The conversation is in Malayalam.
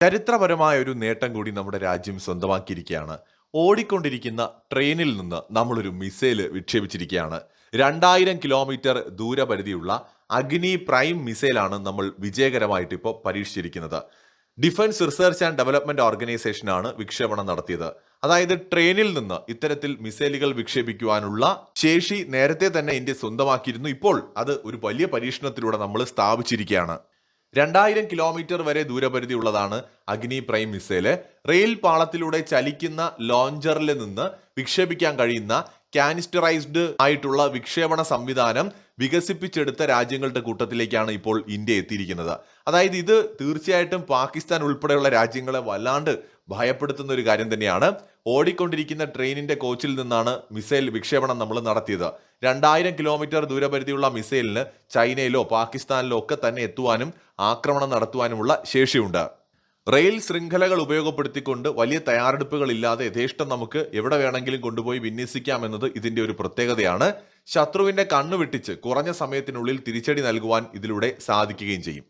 ചരിത്രപരമായ ഒരു നേട്ടം കൂടി നമ്മുടെ രാജ്യം സ്വന്തമാക്കിയിരിക്കുകയാണ്. ഓടിക്കൊണ്ടിരിക്കുന്ന ട്രെയിനിൽ നിന്ന് നമ്മളൊരു മിസൈൽ വിക്ഷേപിച്ചിരിക്കുകയാണ്. രണ്ടായിരം കിലോമീറ്റർ ദൂരപരിധിയുള്ള അഗ്നി പ്രൈം മിസൈലാണ് നമ്മൾ വിജയകരമായിട്ട് ഇപ്പോൾ പരീക്ഷിച്ചിരിക്കുന്നത്. ഡിഫൻസ് റിസർച്ച് ആൻഡ് ഡെവലപ്മെന്റ് ഓർഗനൈസേഷനാണ് വിക്ഷേപണം നടത്തിയത്. അതായത് ട്രെയിനിൽ നിന്ന് ഇത്തരത്തിൽ മിസൈലുകൾ വിക്ഷേപിക്കുവാനുള്ള ശേഷി നേരത്തെ തന്നെ ഇന്ത്യ സ്വന്തമാക്കിയിരുന്നു. ഇപ്പോൾ അത് ഒരു വലിയ പരീക്ഷണത്തിലൂടെ നമ്മൾ സ്ഥാപിച്ചിരിക്കുകയാണ്. രണ്ടായിരം കിലോമീറ്റർ വരെ ദൂരപരിധി ഉള്ളതാണ് അഗ്നി പ്രൈം മിസൈൽ. റെയിൽ പാളത്തിലൂടെ ചലിക്കുന്ന ലോഞ്ചറിൽ നിന്ന് വിക്ഷേപിക്കാൻ കഴിയുന്ന കാനിസ്റ്ററൈസ്ഡ് ആയിട്ടുള്ള വിക്ഷേപണ സംവിധാനം വികസിപ്പിച്ചെടുത്ത രാജ്യങ്ങളുടെ കൂട്ടത്തിലേക്കാണ് ഇപ്പോൾ ഇന്ത്യ എത്തിയിരിക്കുന്നത്. അതായത് ഇത് തീർച്ചയായിട്ടും പാകിസ്ഥാൻ ഉൾപ്പെടെയുള്ള രാജ്യങ്ങളെ വല്ലാണ്ട് ഭയപ്പെടുത്തുന്ന ഒരു കാര്യം തന്നെയാണ്. ഓടിക്കൊണ്ടിരിക്കുന്ന ട്രെയിനിന്റെ കോച്ചിൽ നിന്നാണ് മിസൈൽ വിക്ഷേപണം നമ്മൾ നടത്തിയത്. രണ്ടായിരം കിലോമീറ്റർ ദൂരപരിധിയുള്ള മിസൈലിന് ചൈനയിലോ പാകിസ്ഥാനിലോ ഒക്കെ തന്നെ എത്തുവാനും ആക്രമണം നടത്തുവാനുമുള്ള ശേഷിയുണ്ട്. റെയിൽ ശൃംഖലകൾ ഉപയോഗപ്പെടുത്തിക്കൊണ്ട് വലിയ തയ്യാറെടുപ്പുകൾ ഇല്ലാതെ യഥേഷ്ടം നമുക്ക് എവിടെ വേണമെങ്കിലും കൊണ്ടുപോയി വിന്യസിക്കാം എന്നത് ഇതിന്റെ ഒരു പ്രത്യേകതയാണ്. ശത്രുവിന്റെ കണ്ണു വെട്ടിച്ച് കുറഞ്ഞ സമയത്തിനുള്ളിൽ തിരിച്ചടി നൽകുവാൻ ഇതിലൂടെ സാധിക്കുകയും ചെയ്യും.